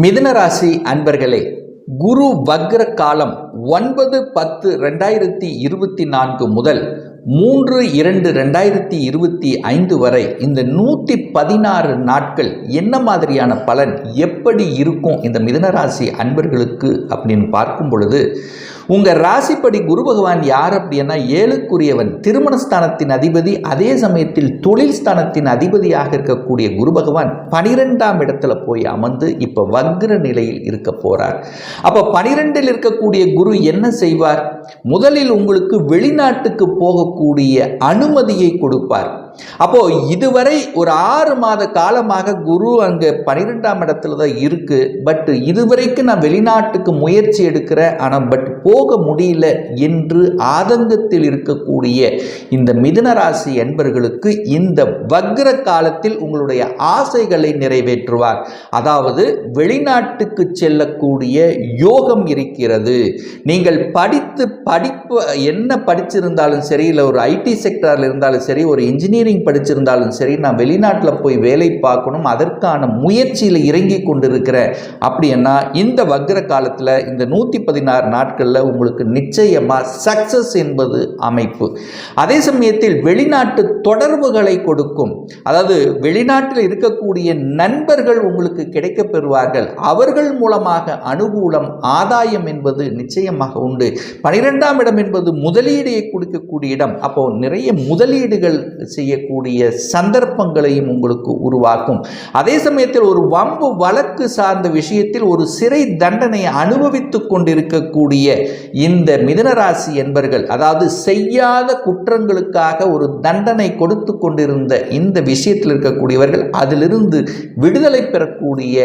மிதுன ராசி அன்பர்களே குரு வக்ர காலம் ஒன்பது பத்து ரெண்டாயிரத்தி இருபத்தி நான்கு முதல் மூன்று இரண்டு ரெண்டாயிரத்தி இருபத்தி ஐந்து வரை இந்த நூற்றி பதினாறு நாட்கள் என்ன மாதிரியான பலன் எப்படி இருக்கும் இந்த மிதுனராசி அன்பர்களுக்கு அப்படின்னு பார்க்கும் பொழுது உங்கள் ராசிப்படி குரு பகவான் யார் அப்படின்னா ஏழுக்குரியவன். திருமணஸ்தானத்தின் அதிபதி அதே சமயத்தில் தொழில் ஸ்தானத்தின் அதிபதியாக இருக்கக்கூடிய குரு பகவான் பனிரெண்டாம் இடத்துல போய் அமர்ந்து இப்போ வக்ர நிலையில் இருக்க போகிறார் அப்போ பனிரெண்டில் இருக்கக்கூடிய குரு என்ன செய்வார்? முதலில் உங்களுக்கு வெளிநாட்டுக்கு போகக்கூடிய அனுமதியை கொடுப்பார். அப்போ இதுவரை ஒரு ஆறு மாத காலமாக குரு அங்கே பனிரெண்டாம் இடத்துல தான் இருக்கு. பட் இதுவரைக்கும் நான் வெளிநாட்டுக்கு முயற்சி எடுக்கிறேன் ஆனால் பட் போக முடியல என்று ஆதங்கத்தில் இருக்கக்கூடிய இந்த மிதுனராசி என்பர்களுக்கு இந்த வக்ர காலத்தில் உங்களுடைய ஆசைகளை நிறைவேற்றுவார். அதாவது வெளிநாட்டுக்கு செல்லக்கூடிய யோகம் இருக்கிறது. நீங்கள் படித்து படிப்பு என்ன படிச்சிருந்தாலும் சரி இல்லை ஒரு ஐடி செக்டரில் இருந்தாலும் சரி ஒரு இன்ஜினியரிங் படிச்சிருந்தாலும் சரி நான் வெளிநாட்டில் போய் வேலை பார்க்கணும் அதற்கான முயற்சியில் இறங்கி கொண்டிருக்கிறேன் அப்படின்னா இந்த வக்ர காலத்தில் இந்த நூற்றி பதினாறு நாட்களில் உங்களுக்கு நிச்சயமாக சக்சஸ் என்பது அமைப்பு. அதே சமயத்தில் வெளிநாட்டு தொடர்புகளை கொடுக்கும். அதாவது வெளிநாட்டில் இருக்கக்கூடிய நண்பர்கள் உங்களுக்கு கிடைக்கப் பெறுவார்கள். அவர்கள் மூலமாக அனுகூலம் ஆதாயம் என்பது நிச்சயமாக உண்டு. பனிரெண்டாம் இடம் என்பது முதலீடையை கொடுக்கக்கூடிய இடம். அப்போ நிறைய முதலீடுகள் செய்யக்கூடிய சந்தர்ப்பங்களையும் உங்களுக்கு உருவாக்கும். அதே சமயத்தில் ஒரு வம்பு வழக்கு சார்ந்த விஷயத்தில் ஒரு சிறை தண்டனை அனுபவித்துக் கொண்டிருக்கக்கூடிய இந்த மிதனராசி என்பர்கள் அதாவது செய்யாத குற்றங்களுக்காக ஒரு தண்டனை கொடுத்து கொண்டிருந்த இந்த விஷயத்தில் இருக்கக்கூடியவர்கள் அதிலிருந்து விடுதலை பெறக்கூடிய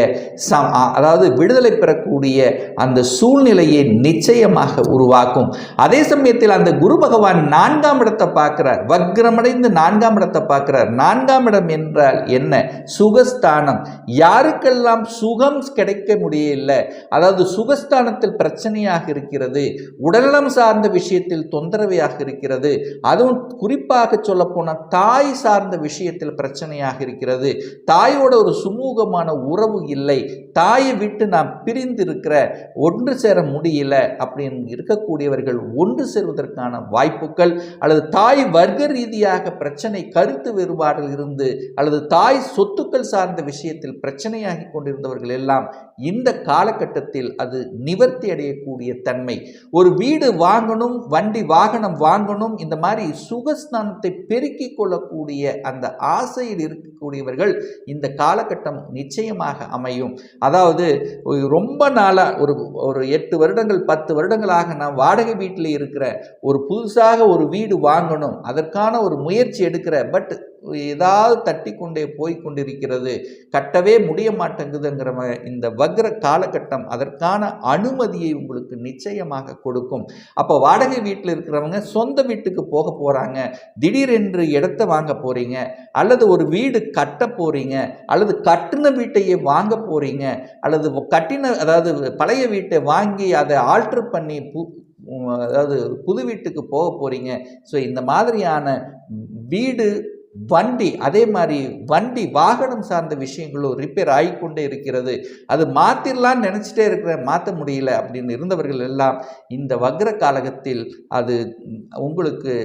அதாவது விடுதலை பெறக்கூடிய அந்த சூழ்நிலையை நிச்சயமாக உருவாக்கும். அதே சமயத்தில் அந்த குரு பகவான் நான்காம் இடத்தை பார்க்கிறார். வக்ரமடைந்து நான்காம் இடத்தை பார்க்குறார். நான்காம் இடம் என்றால் என்ன? சுகஸ்தானம். யாருக்கெல்லாம் சுகம் கிடைக்க முடியல அதாவது சுகஸ்தானத்தில் பிரச்சனையாக இருக்கிறது உடல்நலம் சார்ந்த விஷயத்தில் தொந்தரவையாக இருக்கிறது அதுவும் குறிப்பாக சொல்லப்போனால் தாய் சார்ந்த விஷயத்தில் பிரச்சனையாக இருக்கிறது தாயோட ஒரு சுமூகமான உறவு இல்லை தாயை விட்டு நாம் பிரிந்து இருக்கிற ஒன்று சேர முடியல அப்படின்னு இருக்கக்கூடியவர்கள் ஒன்று சேர்வதற்கான வாய்ப்புகள் அல்லது தாய் வர்க்க ரீதியாக பிரச்சனை கருத்து வேறுபாடில் இருந்து அல்லது தாய் சொத்துக்கள் சார்ந்த விஷயத்தில் பிரச்சனையாகி கொண்டிருந்தவர்கள் எல்லாம் இந்த காலகட்டத்தில் அது நிவர்த்தி அடையக்கூடிய தன்மை. ஒரு வீடு வாங்கணும் வண்டி வாகனம் வாங்கணும் இந்த மாதிரி சுகஸ்தானத்தை பெருக்கிக் கொள்ளக்கூடிய அந்த ஆசையில் இருக்கக்கூடியவர்கள் இந்த காலகட்டம் நிச்சயமாக அமையும். அதாவது ரொம்ப நாளாக ஒரு ஒரு எட்டு வருடங்கள் பத்து வருடங்களாக நான் வாடகை வீட்டில் இருக்கிற ஒரு புதுசாக ஒரு வீடு வாங்கணும் அதற்கான ஒரு முயற்சி எடுக்கிற பட் ஏதாவது தட்டி கொண்டே போய் கொண்டிருக்கிறது கட்டவே முடிய மாட்டேங்குதுங்கிற இந்த வக்ர காலகட்டம் அதற்கான அனுமதியை உங்களுக்கு நிச்சயமாக கொடுக்கும். அப்போ வாடகை வீட்டில் இருக்கிறவங்க சொந்த வீட்டுக்கு போக போகிறாங்க திடீரென்று இடத்த வாங்க போகிறீங்க அல்லது ஒரு வீடு கட்ட போகிறீங்க அல்லது கட்டின வீட்டையே வாங்க போகிறீங்க அல்லது கட்டின அதாவது பழைய வீட்டை வாங்கி அதை ஆல்ட்ரு பண்ணி பு அதாவது புது வீட்டுக்கு போக போகிறீங்க ஸோ இந்த மாதிரியான வீடு வண்டி அதே மாதிரி வண்டி வாகனம் சார்ந்த விஷயங்களும் ரிப்பேர் ஆகிக்கொண்டே இருக்கிறது. அது மாற்றிடலான்னு நினச்சிட்டே இருக்கிற மாற்ற முடியல அப்படின்னு இருந்தவர்கள் எல்லாம் இந்த வக்ர காலகத்தில் அது உங்களுக்கு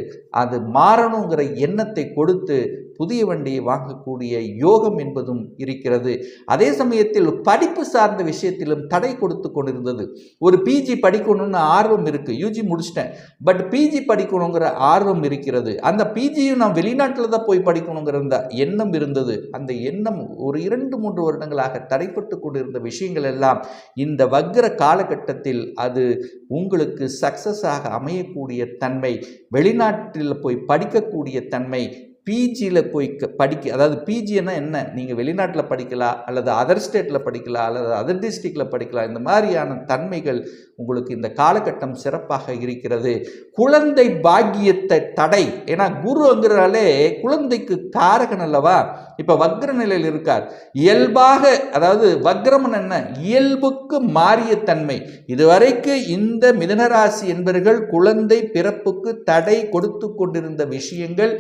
அது மாறணுங்கிற எண்ணத்தை கொடுத்து புதிய வண்டியை வாங்கக்கூடிய யோகம் என்பதும் இருக்கிறது. அதே சமயத்தில் படிப்பு சார்ந்த விஷயத்திலும் தடை கொடுத்து கொண்டிருந்தது. ஒரு பிஜி படிக்கணும்னு ஆர்வம் இருக்குது யூஜி முடிச்சிட்டேன். பட் பிஜி படிக்கணுங்கிற ஆர்வம் இருக்கிறது. அந்த பிஜியும் நான் வெளிநாட்டில் தான் போய் படிக்கணுங்கிற அந்த எண்ணம் இருந்தது. அந்த எண்ணம் ஒரு இரண்டு மூன்று வருடங்களாக தடைப்பட்டு கொண்டிருந்த விஷயங்கள் எல்லாம் இந்த வக்ர காலகட்டத்தில் அது உங்களுக்கு சக்சஸாக அமையக்கூடிய தன்மை வெளிநாட்டில் போய் படிக்கக்கூடிய தன்மை பிஜியில் போய் க- படிக்க அதாவது பிஜின்னா என்ன? நீங்கள் வெளிநாட்டில் படிக்கலாம் அல்லது அதர் ஸ்டேட்டில் படிக்கலாம் அல்லது அதர் டிஸ்ட்ரிக்டில் படிக்கலாம் இந்த மாதிரியான தன்மைகள் உங்களுக்கு இந்த காலகட்டம் சிறப்பாக இருக்கிறது. குழந்தை பாக்கியத்தை தடை. ஏன்னா குருங்கிறாலே குழந்தைக்கு காரகன் அல்லவா? இப்போ வக்ர நிலையில் இருக்கார். இயல்பாக அதாவது வக்ரமன் என்ன? இயல்புக்கு மாறிய தன்மை. இதுவரைக்கு இந்த மிதனராசி என்பர்கள் குழந்தை பிறப்புக்கு தடை கொடுத்து கொண்டிருந்த விஷயங்கள்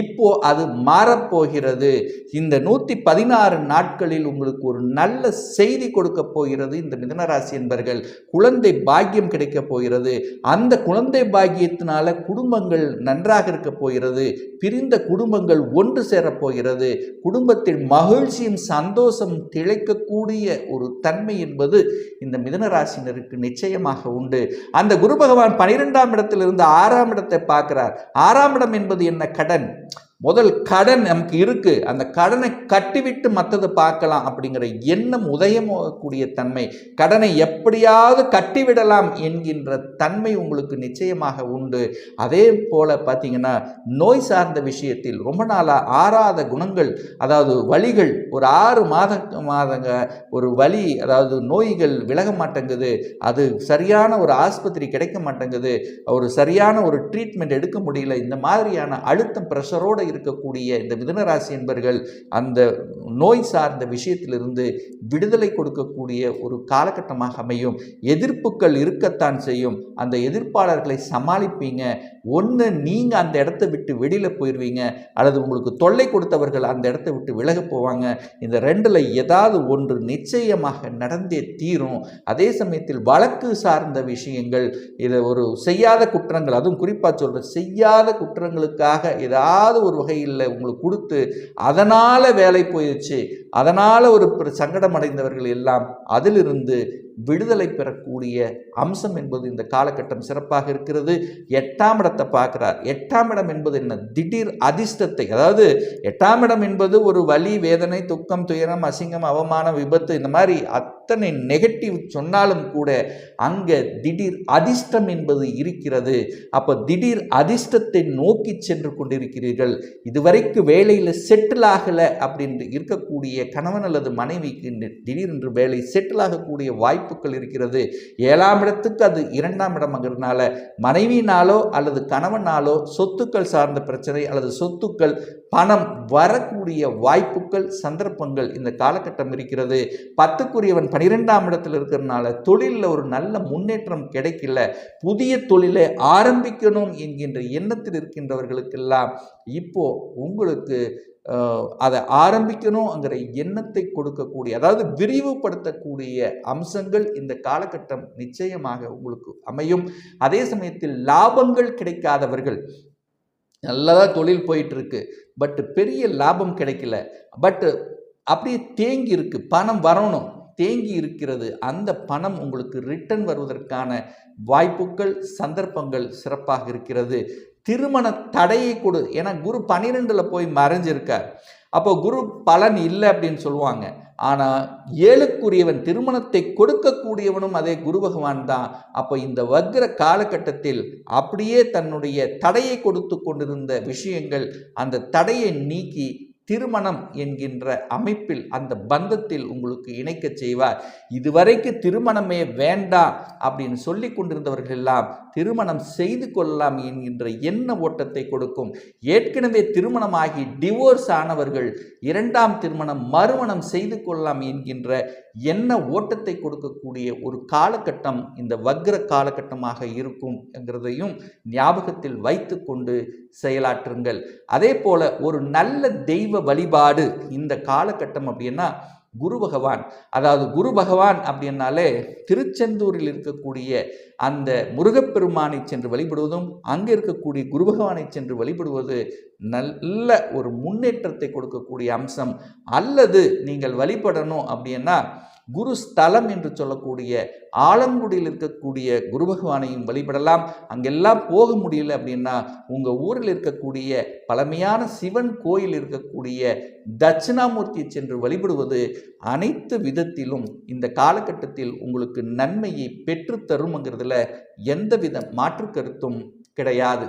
இப்போ அது மாறப்போகிறது. இந்த நூற்றி பதினாறு நாட்களில் உங்களுக்கு ஒரு நல்ல செய்தி கொடுக்க போகிறது இந்த மிதனராசி என்பர்கள். குழந்தை பாக்கியம் கிடைக்க போகிறது. அந்த குழந்தை பாக்கியத்தினால குடும்பங்கள் நன்றாக இருக்க போகிறது. பிரிந்த குடும்பங்கள் ஒன்று சேரப் போகிறது. குடும்பத்தில் மகிழ்ச்சியும் சந்தோஷம் திளைக்கக்கூடிய ஒரு தன்மை என்பது இந்த மிதனராசினருக்கு நிச்சயமாக உண்டு. அந்த குரு பகவான் பனிரெண்டாம் இடத்திலிருந்து ஆறாம் இடத்தை பார்க்கிறார். ஆறாம் இடம் என்பது என்ன? கடன். முதல் கடன் நமக்கு இருக்குது அந்த கடனை கட்டிவிட்டு மற்றதை பார்க்கலாம் அப்படிங்கிற எண்ணம் உதயமாகக்கூடிய தன்மை கடனை எப்படியாவது கட்டிவிடலாம் என்கின்ற தன்மை உங்களுக்கு நிச்சயமாக உண்டு. அதே போல் பார்த்தீங்கன்னா நோய் சார்ந்த விஷயத்தில் ரொம்ப நாளாக ஆறாத குணங்கள் அதாவது வழிகள் ஒரு ஆறு மாத மாதங்க ஒரு வலி அதாவது நோய்கள் விலக மாட்டேங்குது. அது சரியான ஒரு ஆஸ்பத்திரி கிடைக்க மாட்டேங்குது. ஒரு சரியான ஒரு ட்ரீட்மெண்ட் எடுக்க முடியல. இந்த மாதிரியான அழுத்தம் ப்ரெஷரோடு இருக்கக்கூடிய இந்த மிதுனராசி என்பர்கள் அந்த நோய் சார்ந்த விஷயத்திலிருந்து விடுதலை கொடுக்கக்கூடிய ஒரு காலகட்டமாக அமையும். எதிர்ப்புகள் இருக்கத்தான் செய்யும். அந்த எதிர்ப்பாளர்களை சமாளிப்பீங்க. ஒன்று நீங்கள் அந்த இடத்த விட்டு வெளியில் போயிடுவீங்க அல்லது உங்களுக்கு தொல்லை கொடுத்தவர்கள் அந்த இடத்த விட்டு விலக போவாங்க. இந்த ரெண்டில் ஏதாவது ஒன்று நிச்சயமாக நடந்தே தீரும். அதே சமயத்தில் வழக்கு சார்ந்த விஷயங்கள் இதை ஒரு செய்யாத குற்றங்கள் அதுவும் குறிப்பாக சொல்கிற செய்யாத குற்றங்களுக்காக ஏதாவது ஒரு வகையில் உங்களுக்கு கொடுத்து அதனால் வேலை போயிடுச்சு அதனால் ஒரு சங்கடம் அடைந்தவர்கள் எல்லாம் அதிலிருந்து விடுதலை பெறக்கூடிய அம்சம் என்பது இந்த காலகட்டம் சிறப்பாக இருக்கிறது. எட்டாம் இடத்தை பார்க்குறார். எட்டாம் இடம் என்பது என்ன? திடீர் அதிர்ஷ்டத்தை. அதாவது எட்டாம் இடம் என்பது ஒரு வலி வேதனை துக்கம் துயரம் அசிங்கம் அவமானம் விபத்து இந்த மாதிரி அத்தனை நெகட்டிவ் சொன்னாலும் கூட அங்கே திடீர் அதிர்ஷ்டம் என்பது இருக்கிறது. அப்போ திடீர் அதிர்ஷ்டத்தை நோக்கி சென்று கொண்டிருக்கிறீர்கள். இதுவரைக்கும் வேலையில் செட்டில் ஆகலை அப்படின்னு இருக்கக்கூடிய கணவன் அல்லது மனைவிக்கு திடீரென்று வேலை செட்டில் ஆகக்கூடிய வாய்ப்புகள் இருக்கிறது. ஏழாம் இடத்துக்கு அது இரண்டாம் இடம்ங்கிறதுனால மனைவினாலோ அல்லது கணவனாலோ சொத்துக்கள் சார்ந்த பிரச்சனை அல்லது சொத்துக்கள் பணம் வரக்கூடிய வாய்ப்புகள் சந்தர்ப்பங்கள் இந்த காலகட்டம் இருக்கிறது. பத்துக்குரியவன் பனிரெண்டாம் இடத்தில் இருக்கிறதுனால தொழிலில் ஒரு நல்ல முன்னேற்றம் கிடைக்கல. புதிய தொழிலை ஆரம்பிக்கணும் என்கின்ற எண்ணத்தில் இருக்கின்றவர்களுக்கெல்லாம் இப்போ உங்களுக்கு அதை ஆரம்பிக்கணுங்கிற எண்ணத்தை கொடுக்கக்கூடிய அதாவது விரிவுபடுத்தக்கூடிய அம்சங்கள் இந்த காலகட்டம் நிச்சயமாக உங்களுக்கு அமையும். அதே சமயத்தில் லாபங்கள் கிடைக்காதவர்கள் நல்லதாக தொழில் போயிட்டு இருக்கு பட் பெரிய லாபம் கிடைக்கல பட்டு அப்படியே தேங்கி இருக்கு பணம் வரணும். தேங்கி இருக்கிறது. அந்த பணம் உங்களுக்கு ரிட்டர்ன் வருவதற்கான வாய்ப்புகள் சந்தர்ப்பங்கள் சிறப்பாக இருக்கிறது. திருமண தடையை கொடு. ஏன்னா குரு பன்னிரெண்டில் போய் மறைஞ்சிருக்கார். அப்போ குரு பலன் இல்லை அப்படின்னு சொல்லுவாங்க. ஆனால் ஏழுக்குரியவன் திருமணத்தை கொடுக்கக்கூடியவனும் அதே குரு பகவான் தான். அப்போ இந்த வக்ர காலகட்டத்தில் அப்படியே தன்னுடைய தடையை கொடுத்து கொண்டிருந்த விஷயங்கள் அந்த தடையை நீக்கி திருமணம் என்கின்ற அமைப்பில் அந்த பந்தத்தில் உங்களுக்கு இணைக்க செய்வார். இதுவரைக்கு திருமணமே வேண்டாம் அப்படின்னு சொல்லி கொண்டிருந்தவர்கள் எல்லாம் திருமணம் செய்து கொள்ளலாம் என்கின்ற எண்ண ஓட்டத்தை கொடுக்கும். ஏற்கனவே திருமணமாகி டிவோர்ஸ் ஆனவர்கள் இரண்டாம் திருமணம் மறுமணம் செய்து கொள்ளலாம் என்கின்ற எண்ண ஓட்டத்தை கொடுக்கக்கூடிய ஒரு காலகட்டம் இந்த வக்ர காலகட்டமாக இருக்கும் என்கிறதையும் ஞாபகத்தில் வைத்து கொண்டு செயலாற்றுங்கள். அதே போல ஒரு நல்ல தெய்வ வழிபாடு இந்த காலகட்டம் அப்படின்னா குரு பகவான். அதாவது குரு பகவான் அப்படின்னாலே திருச்செந்தூரில் இருக்கக்கூடிய அந்த முருகப்பெருமானை சென்று வழிபடுவதும் அங்கே இருக்கக்கூடிய குரு பகவானை சென்று வழிபடுவது நல்ல ஒரு முன்னேற்றத்தை கொடுக்கக்கூடிய அம்சம். அல்லது நீங்கள் வழிபடணும் அப்படின்னா குரு ஸ்தலம் என்று சொல்லக்கூடிய ஆலங்குடியில் இருக்கக்கூடிய குரு பகவானையும் வழிபடலாம். அங்கெல்லாம் போக முடியல அப்படின்னா உங்கள் ஊரில் இருக்கக்கூடிய பழமையான சிவன் கோயில் இருக்கக்கூடிய தட்சிணாமூர்த்தியை சென்று வழிபடுவது அனைத்து விதத்திலும் இந்த காலகட்டத்தில் உங்களுக்கு நன்மையை பெற்றுத்தரும்ங்கிறதுல எந்தவித மாற்று கருத்தும் கிடையாது.